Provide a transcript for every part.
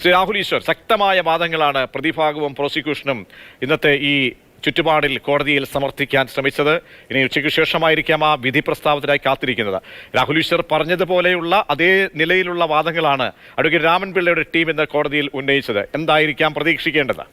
ശ്രീ രാഹുൽ ഈശ്വർ ശക്തമായ വാദങ്ങളാണ് പ്രതിഭാഗവും പ്രോസിക്യൂഷനും ഇന്നത്തെ ഈ ചുറ്റുപാടിൽ കോടതിയിൽ സമർത്ഥിക്കാൻ ശ്രമിച്ചത്. ഇനി ഉച്ചയ്ക്ക് ശേഷമായിരിക്കാം ആ വിധി പ്രസ്താവത്തിനായി കാത്തിരിക്കുന്നത്. രാഹുൽ ഈശ്വർ പറഞ്ഞതുപോലെയുള്ള അതേ നിലയിലുള്ള വാദങ്ങളാണ് അഡ്വക്കേറ്റ് രാമൻപിള്ളയുടെ ടീം ഇന്ന് കോടതിയിൽ ഉന്നയിച്ചത്. എന്തായിരിക്കാം പ്രതീക്ഷിക്കേണ്ടത്?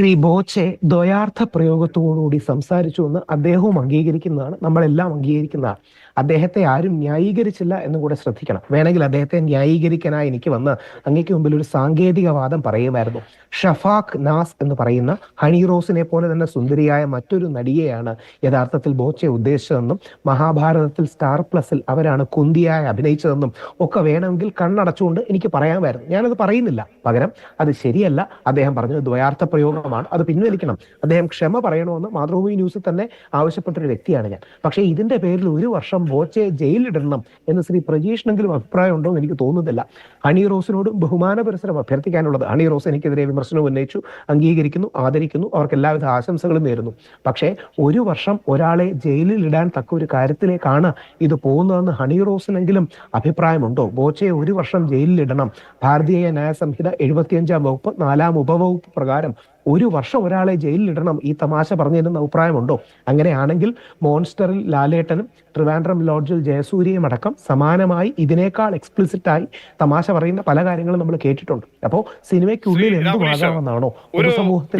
ശ്രീ ബോച്ചെ ദ്വയാർത്ഥ പ്രയോഗത്തോടുകൂടി സംസാരിച്ചു എന്ന് അദ്ദേഹവും അംഗീകരിക്കുന്നതാണ്. നമ്മളെല്ലാം അംഗീകരിക്കുന്നതാണ്. അദ്ദേഹത്തെ ആരും ന്യായീകരിച്ചില്ല എന്ന് കൂടെ ശ്രദ്ധിക്കണം. വേണമെങ്കിൽ അദ്ദേഹത്തെ ന്യായീകരിക്കാനായി എനിക്ക് വന്ന് അങ്ങേക്ക് മുമ്പിൽ ഒരു സാങ്കേതിക വാദം പറയുമായിരുന്നു. ഷഫാഖ് നാസ് എന്ന് പറയുന്ന ഹണി റോസിനെ പോലെ തന്നെ സുന്ദരിയായ മറ്റൊരു നടിയെയാണ് യഥാർത്ഥത്തിൽ ബോച്ചെ ഉദ്ദേശിച്ചതെന്നും മഹാഭാരതത്തിൽ സ്റ്റാർ പ്ലസിൽ അവരാണ് കുന്തിയായി അഭിനയിച്ചതെന്നും ഒക്കെ വേണമെങ്കിൽ കണ്ണടച്ചുകൊണ്ട് എനിക്ക് പറയാമായിരുന്നു. ഞാനത് പറയുന്നില്ല. പകരം അത് ശരിയല്ല. അദ്ദേഹം പറഞ്ഞു ദ്വയാർത്ഥ പ്രയോഗമാണ് അത് പിൻവലിക്കണം. അദ്ദേഹം ക്ഷമ പറയണമെന്ന് മാതൃഭൂമി ന്യൂസിൽ തന്നെ ആവശ്യപ്പെട്ട ഒരു വ്യക്തിയാണ് ഞാൻ. പക്ഷേ ഇതിന്റെ പേരിൽ ഒരു വർഷം ബോച്ചെ ജയിലിലിടണം എന്ന് ശ്രീ പ്രജീഷിനെങ്കിലും അഭിപ്രായം ഉണ്ടോ എന്ന് എനിക്ക് തോന്നുന്നില്ല. ഹണി റോസിനോടും ബഹുമാന പരിസരം അഭ്യർത്ഥിക്കാനുള്ളത്. ഹണി റോസ് എനിക്കെതിരെ വിമർശനം ഉന്നയിച്ചു അംഗീകരിക്കുന്നു ആദരിക്കുന്നു അവർക്ക് എല്ലാവിധ ആശംസകളും നേരുന്നു. പക്ഷേ ഒരു വർഷം ഒരാളെ ജയിലിൽ ഇടാൻ തക്ക ഒരു കാര്യത്തിലേക്കാണ് ഇത് പോകുന്നതെന്ന് ഹണി റോസിനെങ്കിലും അഭിപ്രായമുണ്ടോ? ബോച്ചയെ ഒരു വർഷം ജയിലിലിടണം. ഭാരതീയ ന്യായ സംഹിത എഴുപത്തിയഞ്ചാം വകുപ്പ് നാലാം ഉപവകുപ്പ് പ്രകാരം ഒരു വർഷം ഒരാളെ ജയിലിലിടണം ഈ തമാശ പറഞ്ഞിരുന്ന അഭിപ്രായമുണ്ടോ? അങ്ങനെയാണെങ്കിൽ മോൺസ്റ്ററിൽ ലാലേട്ടനും ട്രിവാൻഡ്രം ലോഡ്ജിൽ ജയസൂര്യയും അടക്കം സമാനമായി ഇതിനേക്കാൾ എക്സ്പ്ലിസിറ്റായി തമാശ പറയുന്ന പല കാര്യങ്ങളും നമ്മൾ കേട്ടിട്ടുണ്ട്. അപ്പോ സിനിമയ്ക്കുള്ളിൽ എന്തുമാകാമെന്നാണോ ഒരു സമൂഹത്തിൽ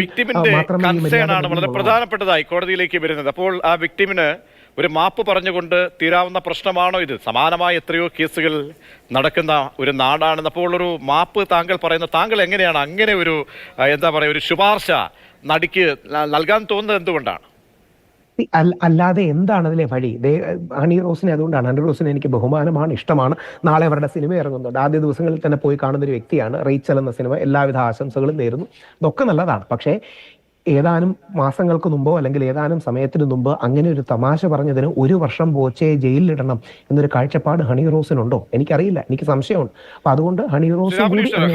മാത്രമേ വളരെ. പ്രധാനപ്പെട്ടതായി കോടതിയിലേക്ക് വരുന്നത്. അപ്പോൾ ആ വിക്ടിമിന് ഒരു മാപ്പ് പറഞ്ഞുകൊണ്ട് തീരാവുന്ന പ്രശ്നമാണോ ഇത്? സമാനമായ എത്രയോ കേസുകൾ നടക്കുന്ന ഒരു നാടാണെന്ന് അപ്പോൾ ഒരു മാപ്പ് താങ്കൾ പറയുന്ന താങ്കൾ എങ്ങനെയാണ് അങ്ങനെ ഒരു എന്താ പറയുക ഒരു ശുപാർശ നടിക്ക് നൽകാൻ തോന്നുന്നത് എന്തുകൊണ്ടാണ്? അല്ലാതെ എന്താണ് അതിലെ വഴി? ഹണി റോസിനെ അതുകൊണ്ടാണ്. ഹണി റോസിനെ എനിക്ക് ബഹുമാനമാണ് ഇഷ്ടമാണ്. നാളെ അവരുടെ സിനിമ ഇറങ്ങുന്നുണ്ട്. ആദ്യ ദിവസങ്ങളിൽ തന്നെ പോയി കാണുന്ന ഒരു വ്യക്തിയാണ് റീച്ചൽ എന്ന സിനിമ. എല്ലാവിധ ആശംസകളും നേരുന്നു. ഇതൊക്കെ നല്ലതാണ്. പക്ഷേ ഏതാനും മാസങ്ങൾക്ക് മുമ്പോ അല്ലെങ്കിൽ ഏതാനും സമയത്തിന് മുമ്പ് അങ്ങനെ ഒരു തമാശ പറഞ്ഞതിന് ഒരു വർഷം ബോച്ചയെ ജയിലിലിടണം എന്നൊരു കാഴ്ചപ്പാട് ഹണി റോസിനുണ്ടോ? എനിക്കറിയില്ല. എനിക്ക് സംശയമുണ്ട്. അപ്പൊ അതുകൊണ്ട് ഹണി റോസ്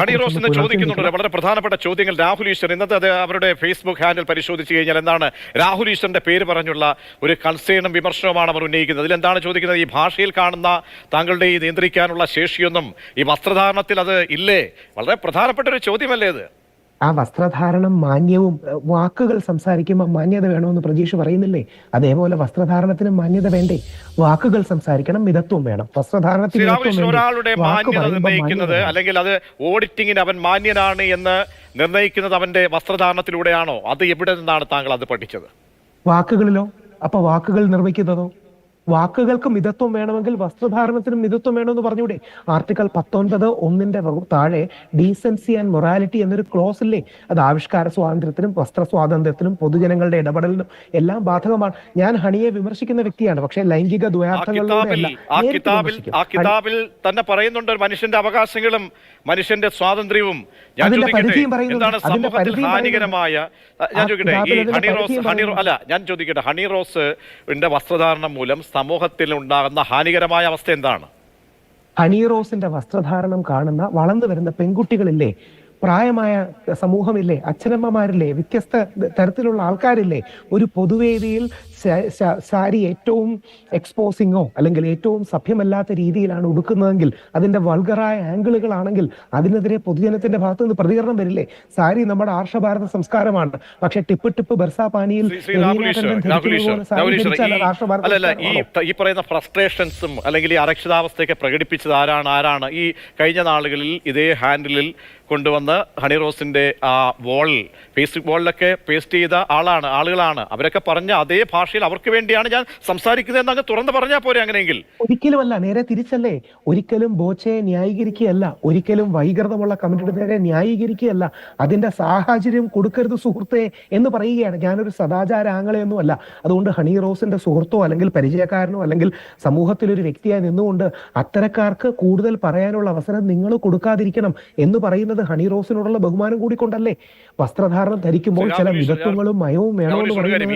ഹണി റോസ് ചോദിക്കുന്നുണ്ട് വളരെ പ്രധാനപ്പെട്ട ചോദ്യങ്ങൾ. രാഹുൽ ഈശ്വർ ഇന്നത്തെ അത് അവരുടെ ഫേസ്ബുക്ക് ഹാൻഡിൽ പരിശോധിച്ച് കഴിഞ്ഞാൽ എന്താണ്? രാഹുൽ ഈശ്വറിന്റെ പേര് പറഞ്ഞുള്ള ഒരു കൺസേണും വിമർശനവുമാണ് അവർ ഉന്നയിക്കുന്നത്. അതിലെന്താണ് ചോദിക്കുന്നത്? ഈ ഭാഷയിൽ കാണുന്ന താങ്കളുടെ ഈ നിയന്ത്രിക്കാനുള്ള ശേഷിയൊന്നും ഈ വസ്ത്രധാരണത്തിൽ അത് ഇല്ലേ? വളരെ പ്രധാനപ്പെട്ട ഒരു ചോദ്യമല്ലേ ഇത്. ആ വസ്ത്രധാരണം മാന്യവും വാക്കുകൾ സംസാരിക്കുമ്പോൾ മാന്യത വേണമെന്ന് പ്രതീക്ഷ പറയുന്നില്ലേ? അതേപോലെ വസ്ത്രധാരണത്തിന് മാന്യത വേണ്ടേ? വാക്കുകൾ സംസാരിക്കണം മിതത്വം വേണം. വസ്ത്രധാരണത്തിന്? ഒരാളുടെ മാന്യത നിർണയിക്കുന്നത് അല്ലെങ്കിൽ അത് ഓഡിറ്റിങ്ങിന് അവൻ മാന്യനാണ് എന്ന് നിർണയിക്കുന്നത് അവന്റെ വസ്ത്രധാരണത്തിലൂടെയാണോ? അത് എവിടെ നിന്നാണ് താങ്കൾ അത് പഠിച്ചത്? വാക്കുകളിലോ? അപ്പൊ വാക്കുകൾ നിർമ്മിക്കുന്നതോ? വാക്കുകൾക്ക് മിതത്വം വേണമെങ്കിൽ വസ്ത്രധാരണത്തിനും മിതത്വം വേണമെന്ന് പറഞ്ഞൂടെ. ആർട്ടിക്കൽ പത്തൊൻപത് ഒന്നിന്റെ താഴെ ഡീസൻസി ആൻഡ് മൊറാലിറ്റി എന്നൊരു ക്ലോസ് ഇല്ലേ? അത് ആവിഷ്കാര സ്വാതന്ത്ര്യത്തിനും വസ്ത്ര സ്വാതന്ത്ര്യത്തിനും പൊതുജനങ്ങളുടെ ഇടപെടലിനും എല്ലാം ബാധകമാണ്. ഞാൻ ഹണിയെ വിമർശിക്കുന്ന വ്യക്തിയാണ് പക്ഷെ ലൈംഗിക ദ്വയാർത്ഥങ്ങളിലൂടെ തന്നെ പറയുന്നുണ്ട് മനുഷ്യന്റെ അവകാശങ്ങളും മനുഷ്യന്റെ സ്വാതന്ത്ര്യവും. ഞാൻ ചോദിക്കട്ടെ എന്താണ് അതിന്റെ സമൂഹത്തിൽ ഹാനികരമായ ഞാൻ ചോദിക്കട്ടെ ഈ കിതാബിൽ ഹണി റോസ് ഹണി അല്ല ഞാൻ ചോദിക്കട്ടെ ഹണി റോസ് വസ്ത്രധാരണം മൂലം സമൂഹത്തിൽ ഉണ്ടാകുന്ന ഹാനികരമായ അവസ്ഥ എന്താണ്? ഹണി റോസിന്റെ വസ്ത്രധാരണം കാണുന്ന വളർന്നു വരുന്ന പെൺകുട്ടികളില്ലേ പ്രായമായ സമൂഹമില്ലേ അച്ഛനമ്മമാരില്ലേ വ്യത്യസ്ത തരത്തിലുള്ള ആൾക്കാരില്ലേ ഒരു പൊതുവേദിയിൽ സാരി ഏറ്റവും എക്സ്പോസിങ്ങോ അല്ലെങ്കിൽ ഏറ്റവും സഭ്യമല്ലാത്ത രീതിയിലാണ് ഉടുക്കുന്നതെങ്കിൽ അതിന്റെ വൾഗറായ ആംഗിളുകളാണെങ്കിൽ അതിനെതിരെ പൊതുജനത്തിന്റെ ഭാഗത്തുനിന്ന് പ്രതികരണം വരില്ലേ? സാരി നമ്മുടെ ആർഷഭാരത സംസ്കാരമാണ്. പക്ഷെ ടിപ്പ് ടിപ്പ് ബർസാ പാനിയിൽ അല്ലല്ല ഈ ഈ പറയുന്ന ഫ്രസ്ട്രേഷൻസും അല്ലെങ്കിൽ ഈ അരക്ഷിതാവസ്ഥയൊക്കെ പ്രകടിപ്പിച്ചത് ആരാണ് ആരാണ്? ഈ കഴിഞ്ഞ നാളുകളിൽ ഇതേ ഹാൻഡിലിൽ കൊണ്ടുവന്ന് ഹണി റോസിന്റെ ആ വോൾ ഫേസ്ബുക്ക് വോളിലൊക്കെ പേസ്റ്റ് ചെയ്ത ആളാണ് ആളുകളാണ്. അവരൊക്കെ പറഞ്ഞ അതേ ഭാഷയിൽ അവർക്ക് വേണ്ടിയാണ് ഞാൻ സംസാരിക്കുന്നത് അങ്ങ് തുറന്ന് പറഞ്ഞാൽ പോരെ അങ്ങനെയെങ്കിൽ. ഒരിക്കലും അല്ല നേരെ തിരിച്ചല്ലേ? ഒരിക്കലും ബോച്ചയെ ന്യായീകരിക്കുകയല്ല. ഒരിക്കലും വൈകൃതമുള്ള കമന്റിന് നേരെ ന്യായീകരിക്കുകയല്ല. അതിന്റെ സാഹചര്യം കൊടുക്കരുത് സുഹൃത്തെ എന്ന് പറയുകയാണ്. ഞാനൊരു സദാചാര ആംഗളയൊന്നുമല്ല. അതുകൊണ്ട് ഹണി റോസിന്റെ സുഹൃത്തോ അല്ലെങ്കിൽ പരിചയക്കാരനോ അല്ലെങ്കിൽ സമൂഹത്തിൽ ഒരു വ്യക്തിയായി നിന്നുകൊണ്ട് അത്തരക്കാർക്ക് കൂടുതൽ പറയാനുള്ള അവസരം നിങ്ങൾ കൊടുക്കാതിരിക്കണം എന്ന് പറയുന്നത് ഹണി റോസിനോടുള്ള ബഹുമാനം കൂടിക്കൊണ്ടല്ലേ വസ്ത്രധാരണം ധരിക്കുമ്പോൾ ചില മിതത്വങ്ങളും മയവും വേണമെന്ന് പറയുന്നത്